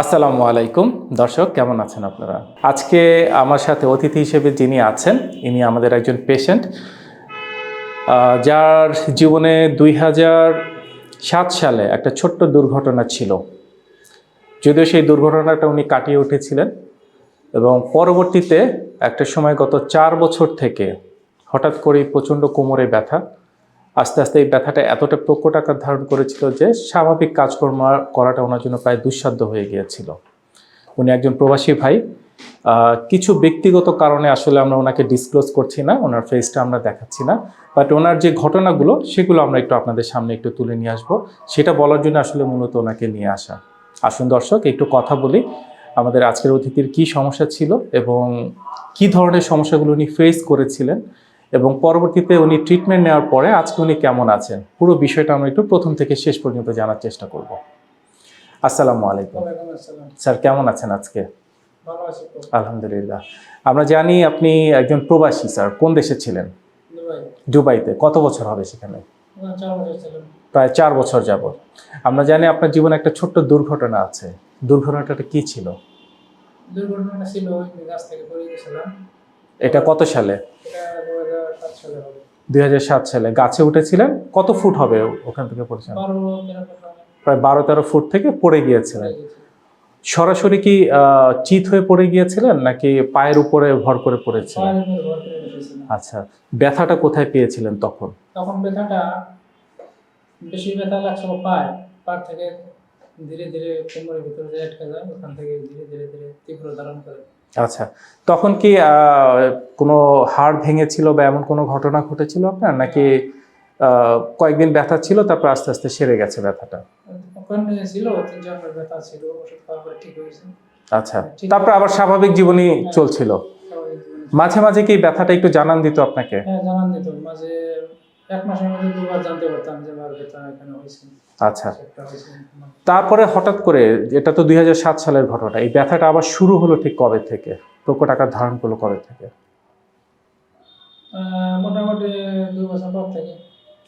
আসসালামু আলাইকুম। দর্শক, কেমন আছেন আপনারা? আজকে আমার সাথে অতিথি হিসেবে যিনি আছেন, ইনি আমাদের একজন পেশেন্ট যার জীবনে দুই সাত সালে একটা ছোট্ট দুর্ঘটনা ছিল। যদিও সেই দুর্ঘটনাটা উনি কাটিয়ে উঠেছিলেন এবং পরবর্তীতে একটা সময় গত চার বছর থেকে হঠাৎ করেই প্রচণ্ড কোমরে ব্যথা আস্তে আস্তে এই ব্যথাটা এতটা প্রকট আকার ধারণ করেছিল যে স্বাভাবিক কাজকর্ম করাটা ওনার জন্য প্রায় দুঃসাধ্য হয়ে গিয়েছিল। উনি একজন প্রবাসী ভাই। কিছু ব্যক্তিগত কারণে আসলে আমরা ওনাকে ডিসক্লোজ করছি না, ওনার ফেসটা আমরা দেখাচ্ছি না। বাট ওনার যে ঘটনাগুলো, সেগুলো আমরা একটু আপনাদের সামনে একটু তুলে নিয়ে আসব। সেটা বলার জন্য আসলে মূলত ওনাকে নিয়ে আসা। আসুন দর্শক, একটু কথা বলি। আমাদের আজকের অতিথির কি সমস্যা ছিল এবং কি ধরনের সমস্যাগুলো উনি ফেস করেছিলেন? এবং পরবর্তীতে উনি ট্রিটমেন্ট নেওয়ার পরে আজকে উনি কেমন আছেন? পুরো বিষয়টা আমরা একটু প্রথম থেকে শেষ পর্যন্ত জানার চেষ্টা করব। আসসালামু আলাইকুম। স্যার কেমন আছেন আজকে? আলহামদুলিল্লাহ। আমরা জানি আপনি একজন প্রবাসী স্যার। কোন দেশে ছিলেন? দুবাইতে। কত বছর হবে সেখানে? প্রায় চার বছর যাবত আমরা জানি আপনার জীবনে একটা ছোট্ট দুর্ঘটনা আছে। দুর্ঘটনাটা কি ছিল? দুর্ঘটনা ছিল ওই গাছ থেকে পড়ে গেছিলাম। এটা কত সালে? দুই হাজার সাত সালে। গাছে উঠেছিলেন? কত ফুট হবে ওখান থেকে হবে, প্রায় বারো তেরো ফুট থেকে পড়ে গিয়েছিলেন। সরাসরি কি চিত হয়ে পড়ে গিয়েছিলেন নাকি পায়ের উপরে ভর করে পড়েছিলেন? আচ্ছা ব্যথাটা কোথায় পেয়েছিলেন তখন? তখন ব্যথাটা বেশি ব্যথা লাগছিল পায়। পা থেকে ধীরে ধীরে কোমরের ভিতরে আটকে যায় ওখান থেকে ধীরে ধীরে ধীরে তীব্র ধারণ করে। আচ্ছা তখন কি কোনো হাড় ভেঙেছিল বা এমন কোনো ঘটনা ঘটেছিল আপনার? নাকি কয়েকদিন ব্যথা ছিল তারপর আস্তে আস্তে সেরে গেছে ব্যথাটা? ছিল তিন চার ব্যথা ছিল ওষুধ খাওয়ার পরে ঠিক হয়েছে। আচ্ছা তারপর আবার স্বাভাবিক জীবনই চলছিল। মাঝে মাঝে কি ব্যথাটা একটু জানান দিত আপনাকে? হ্যাঁ জানান দিত। মাঝে এক মাসের মধ্যে দুবার জানতে পারতাম যে আমার বেতন এখানে হয়েছে। আচ্ছা। তারপরে হঠাৎ করে এটা তো দুই হাজার সাত সালের ঘটনা এই ব্যথাটা আবার শুরু হলো ঠিক কবে থেকে? প্রকট আকার ধারণ করল কবে থেকে? মোটামুটি দুই বছর পর থেকে।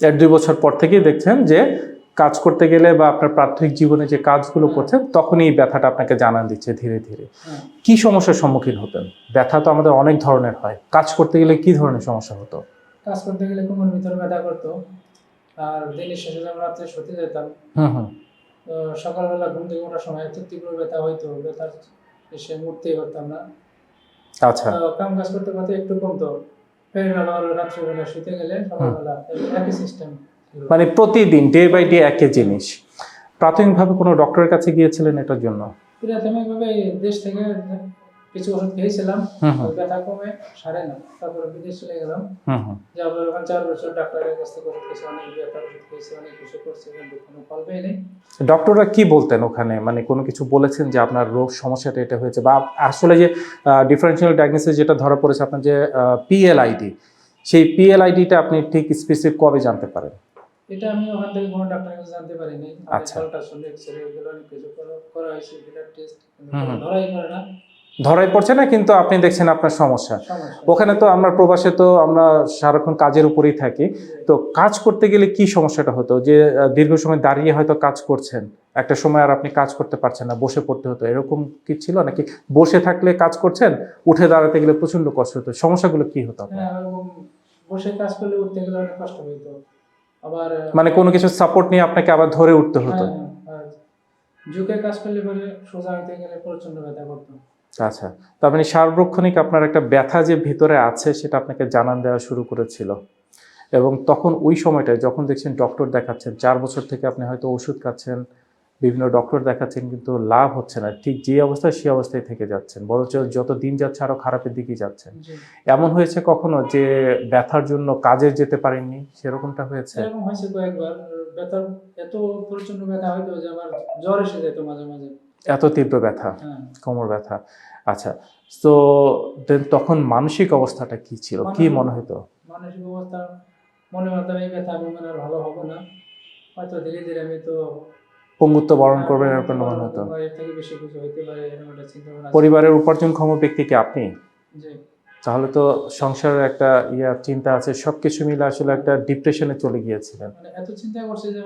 এক দুই বছর পর থেকেই দেখছেন যে কাজ করতে গেলে বা আপনার প্রাথমিক জীবনে যে কাজগুলো করছেন তখনই এই ব্যথাটা আপনাকে জানান দিচ্ছে ধীরে ধীরে। হ্যাঁ। কি সমস্যার সম্মুখীন হতেন? ব্যথা তো আমাদের অনেক ধরনের হয়। কাজ করতে গেলে কি ধরনের সমস্যা হতো? কাজ করতে গেলে কোমর ভিতরে ব্যথা করতো। আর দিনের শেষে যখন রাত্রে শুতে যেতাম হুম তো সকালবেলা ঘুম থেকে ওঠার সময় এত তীব্র ব্যথা হইতো ব্যথার এসে উঠতেই পারতাম না। আচ্ছা। কাম কাজ করতে করতে একটু কমতো। ফের রাত্রিবেলা শুতে গেলে সকালবেলা একই সিস্টেম মানে প্রতিদিন ডে বাই ডে একই জিনিস। প্রাথমিকভাবে কোনো ডক্টরের কাছে গিয়েছিলেন এটার জন্য? প্রাথমিকভাবে দেশ থেকে কিছু ওষুধ খেয়েছিলাম ব্যথা কমে সারে না তারপরে বিদেশ চলে গেলাম ওখানে চার বছর ডাক্তারের কাছ থেকে ওষুধ খেয়েছি অনেক ব্যথার ওষুধ খেয়েছি অনেক কিছু করছি কিন্তু কোনো ফল পেয়ে নেই ডক্টররা কি বলতেন ওখানে মানে কোনো কিছু বলেছেন যে আপনার রোগ সমস্যাটা এটা হয়েছে বা আসলে যে ডিফারেন্সিয়াল ডায়াগনোসিস যেটা ধরা পড়েছে আপনার যে পিএলআইডি সেই পিএলআইডিটা আপনি ঠিক স্পেসিফিক কবে জানতে পারেন এটা আমি ওখান থেকে কোনো ডাক্তারের কাছে জানতে পারিনি আচ্ছা। আল্ট্রাসাউন্ড এক্সরে এগুলো অনেক কিছু করা- হয়েছে ব্লাড টেস্ট। ধরাই করে না ধরাই পড়ছে না কিন্তু আপনি দেখছেন আপনার সমস্যা। ওখানে তো আমরা প্রবাসে তো আমরা সারাক্ষণ কাজের উপরেই থাকি। তো কাজ করতে গেলে কি সমস্যাটা হতো? যে দীর্ঘ সময় দাঁড়িয়ে হয়তো কাজ করছেন একটা সময় আর আপনি কাজ করতে পারছেন না বসে পড়তে হতো। এরকম কি ছিল? নাকি বসে থাকলে কাজ করছেন উঠে দাঁড়াতে গেলে প্রচণ্ড কষ্ট হতো? সমস্যাগুলো কি হতো? হ্যাঁ বসে কাজ করলে উঠতে গেলে অনেক কষ্ট আবার মানে কোনো কিছু সাপোর্ট নিয়ে আপনাকে আবার ধরে উঠতে হতো? হ্যাঁ, ঝুঁকে কাজ করলে পরে সোজা হইতে গেলে প্রচণ্ড ব্যথা করতো। আচ্ছা তার মানে সার্বক্ষণিক আপনার একটা ব্যথা যে ভিতরে আছে সেটা আপনাকে জানান দেওয়া শুরু করেছিল। এবং তখন ওই সময়টায় যখন দেখছেন ডক্টর দেখাচ্ছেন চার বছর থেকে আপনি হয়তো ওষুধ খাচ্ছেন বিভিন্ন ডক্টর দেখাচ্ছেন কিন্তু লাভ হচ্ছে না। ঠিক যে অবস্থায় সেই অবস্থায় থেকে যাচ্ছেন। বরঞ্চ যত দিন যাচ্ছে আরও খারাপের দিকেই যাচ্ছেন এমন হয়েছে কখনো যে ব্যথার জন্য কাজে যেতে পারেননি? সেরকমটা হয়েছে? এরকম হয়েছে কয়েকবার। এত প্রচণ্ড ব্যথা হইতো যে আমার জ্বর এসে যেত মাঝে মাঝে। এত তীব্র ব্যথা হ্যাঁ। কোমর ব্যথা। আচ্ছা তো দেন তখন মানসিক অবস্থাটা কি ছিল? কি মনে হতো মানসিক অবস্থা মনে করতাম এই ব্যথা আমি মানে ভালো হব না। হয়তো ধীরে ধীরে আমি তো পঙ্গুত্ব বরণ করবেন এরকম মনে হতো। পরিবারের উপার্জনক্ষম ব্যক্তি কি আপনি? তাহলে তো সংসারের একটা ইয়া চিন্তা আছে সবকিছু মিলে আসলে একটা ডিপ্রেশনে চলে গিয়েছিলেন। মানে এত চিন্তা করছে যে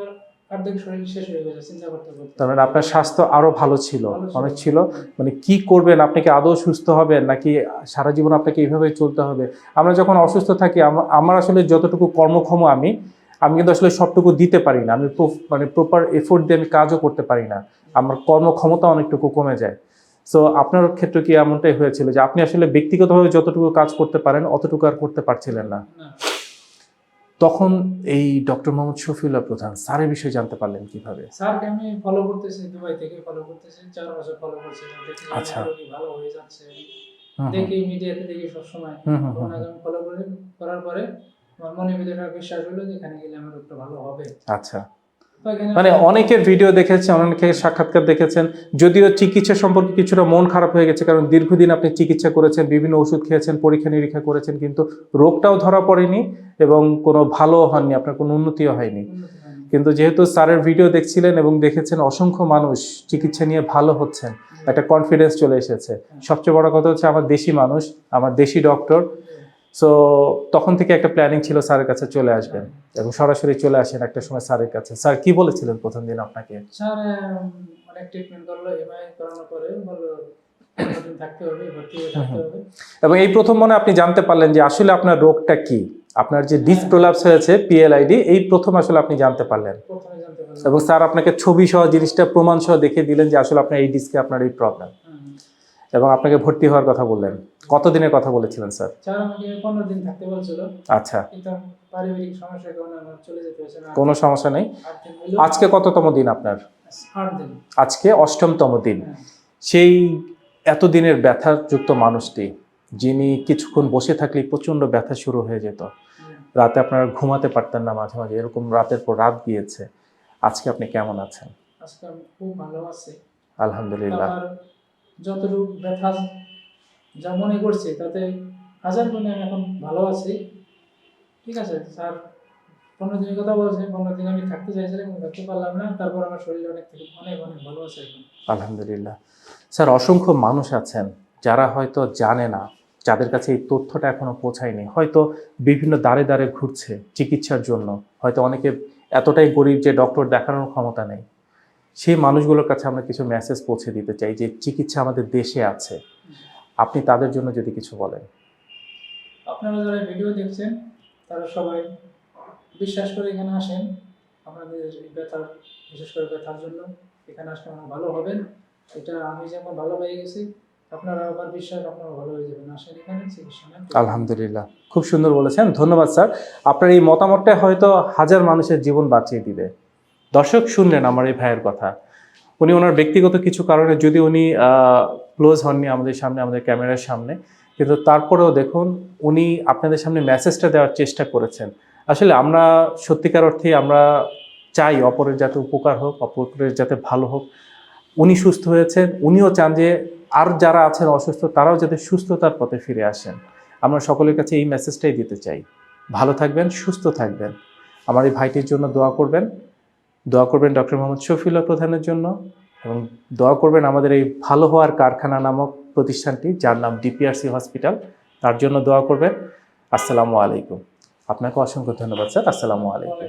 তার মানে আপনার স্বাস্থ্য আরও ভালো ছিল অনেক ছিল। মানে কি করবেন আপনি কি আদৌ সুস্থ হবেন নাকি সারা জীবন আপনাকে এইভাবে চলতে হবে? আমরা যখন অসুস্থ থাকি আমার আসলে যতটুকু কর্মক্ষম আমি আমি কিন্তু আসলে সবটুকু দিতে পারি না। আমি মানে প্রপার এফোর্ট দিয়ে আমি কাজও করতে পারি না। আমার কর্মক্ষমতা অনেকটুকু কমে যায়। সো আপনার ক্ষেত্রে কি এমনটাই হয়েছিল যে আপনি আসলে ব্যক্তিগতভাবে যতটুকু কাজ করতে পারেন অতটুকু আর করতে পারছিলেন না। তখন এই ডক্টর মোহাম্মদ শফিউল্লাহ প্রধান স্যারের বিষয়ে জানতে পারলেন কীভাবে? স্যারকে আমি ফলো করতেছি দুবাই থেকে ফলো করতেছি চার বছর ফলো করছি দেখি আচ্ছা। ভালো হয়ে যাচ্ছে। দেখি মিডিয়াতে দেখি সবসময়। ওনাকে আমি ফলো করে করার পরে আমার মনে ভিতরে বিশ্বাস হলো যে এখানে গেলে আমার একটু ভালো হবে। আচ্ছা। মানে অনেকের ভিডিও দেখেছেন, অনেকের সাক্ষাৎকার দেখেছেন, যদিও চিকিৎসা সম্পর্কে কিছুটা মন খারাপ হয়ে গেছে, কারণ দীর্ঘদিন আপনি চিকিৎসা করেছেন, বিভিন্ন ওষুধ খেয়েছেন, পরীক্ষা নিরীক্ষা করেছেন, কিন্তু রোগটাও ধরা পড়েনি এবং কোনো ভালো হননি, আপনার কোনো উন্নতিও হয়নি। কিন্তু যেহেতু স্যারের ভিডিও দেখছিলেন এবং দেখেছেন, অসংখ্য মানুষ চিকিৎসা নিয়ে ভালো হচ্ছেন, একটা কনফিডেন্স চলে এসেছে। সবচেয়ে বড় কথা হচ্ছে, আমার দেশি মানুষ, আমার দেশি ডক্টর সো তখন থেকে একটা প্ল্যানিং ছিল স্যারের কাছে চলে আসবেন এবং সরাসরি চলে আসেন একটা সময় স্যারের কাছে। স্যার কি বলেছিলেন প্রথম দিন আপনাকে? স্যার অনেক ট্রিটমেন্ট করল এমআই করানোর পরে বলল হয়ে এবং এই প্রথম মনে আপনি জানতে পারলেন যে আসলে আপনার রোগটা কি? আপনার যে ডিস প্রোলাপস হয়েছে পিএলআইডি এই প্রথম আসলে আপনি জানতে পারলেন। এবং স্যার আপনাকে ছবি সহ জিনিসটা প্রমাণ সহ দেখিয়ে দিলেন যে আসলে আপনার এই ডিস্কে আপনার এই প্রবলেম। এবং আপনাকে ভর্তি হওয়ার কথা বললেন। কত দিনের কথা বলেছিলেন স্যার? স্যার পনেরো দিন থাকতে বলছিল। আচ্ছা। কিন্তু পারিবারিক সমস্যার কারণে আমার চলে যেতে হয়েছে কোনো সমস্যা নেই। আজকে কততম দিন আপনার? আজকে অষ্টমতম দিন। হ্যাঁ। সেই এতদিনের ব্যথাযুক্ত মানুষটি যিনি কিছুক্ষণ বসে থাকলেই প্রচণ্ড ব্যথা শুরু হয়ে যেত। রাতে আপনারা ঘুমাতে পারতেন না মাঝে মাঝে এরকম রাতের পর রাত গিয়েছে। আজকে আপনি কেমন আছেন? আজকে আমি খুব ভালো আছি। আলহামদুলিল্লাহ। যতটুকু ব্যথা যা মনে করছি, তাতে হাজার গুণে আমি এখন ভালো আছি। ঠিক আছে, স্যার পনেরো দিনের কথা বলছে পনেরো দিন আমি থাকতে চাইছিলাম থাকতে পারলাম না। তারপর আমার শরীর অনেক থেকে অনেক অনেক ভালো আছে এখন। আলহামদুলিল্লাহ। স্যার, অসংখ্য মানুষ আছেন যারা হয়তো জানে না, যাদের কাছে এই তথ্যটা এখনও পৌঁছায়নি। হয়তো বিভিন্ন দাঁড়ে দাঁড়ে ঘুরছে চিকিৎসার জন্য। হয়তো অনেকে এতটাই গরিব যে ডক্টর দেখানোর ক্ষমতা নেই। সেই মানুষগুলোর কাছে আমরা কিছু মেসেজ পৌঁছে দিতে চাই যে চিকিৎসা আমাদের দেশে আছে। আপনি তাদের জন্য যদি কিছু বলেন। আপনারা যারা ভিডিও দেখছেন তারা সবাই বিশ্বাস করে এখানে আসেন। আপনাদের ব্যথার বিশেষ করে ব্যথার জন্য এখানে আসলে আমার ভালো হবেন। এটা আমি যেমন ভালো হয়ে গেছি আপনারা আমার বিশ্বাস আপনারা ভালো হয়ে যাবেন। আসেন এখানে চিকিৎসা আলহামদুলিল্লাহ। খুব সুন্দর বলেছেন। ধন্যবাদ স্যার। আপনার এই মতামতটা হয়তো হাজার মানুষের জীবন বাঁচিয়ে দিবে। দর্শক শুনলেন আমার এই ভাইয়ের কথা। উনি ওনার ব্যক্তিগত কিছু কারণে যদি উনি ক্লোজ হননি আমাদের সামনে, আমাদের ক্যামেরার সামনে, কিন্তু তারপরেও দেখুন উনি আপনাদের সামনে মেসেজটা দেওয়ার চেষ্টা করেছেন। আসলে আমরা সত্যিকার অর্থে আমরা চাই অপরের যাতে উপকার হোক, অপরের যাতে ভালো হোক। উনি সুস্থ হয়েছেন, উনিও চান যে আর যারা আছেন অসুস্থ, তারাও যাতে সুস্থতার পথে ফিরে আসেন। আমরা সকলের কাছে এই মেসেজটাই দিতে চাই। ভালো থাকবেন, সুস্থ থাকবেন। আমার এই ভাইটির জন্য দোয়া করবেন। দোয়া করবেন ডক্টর মোহাম্মদ শফিউল্লাহ প্রধানের জন্য এবং দোয়া করবেন আমাদের এই ভালো হওয়ার কারখানা নামক প্রতিষ্ঠানটি যার নাম ডিপিআরসি হসপিটাল। তার জন্য দোয়া করবেন। আসসালামু আলাইকুম। আপনাকে অসংখ্য ধন্যবাদ, স্যার। আসসালামু আলাইকুম।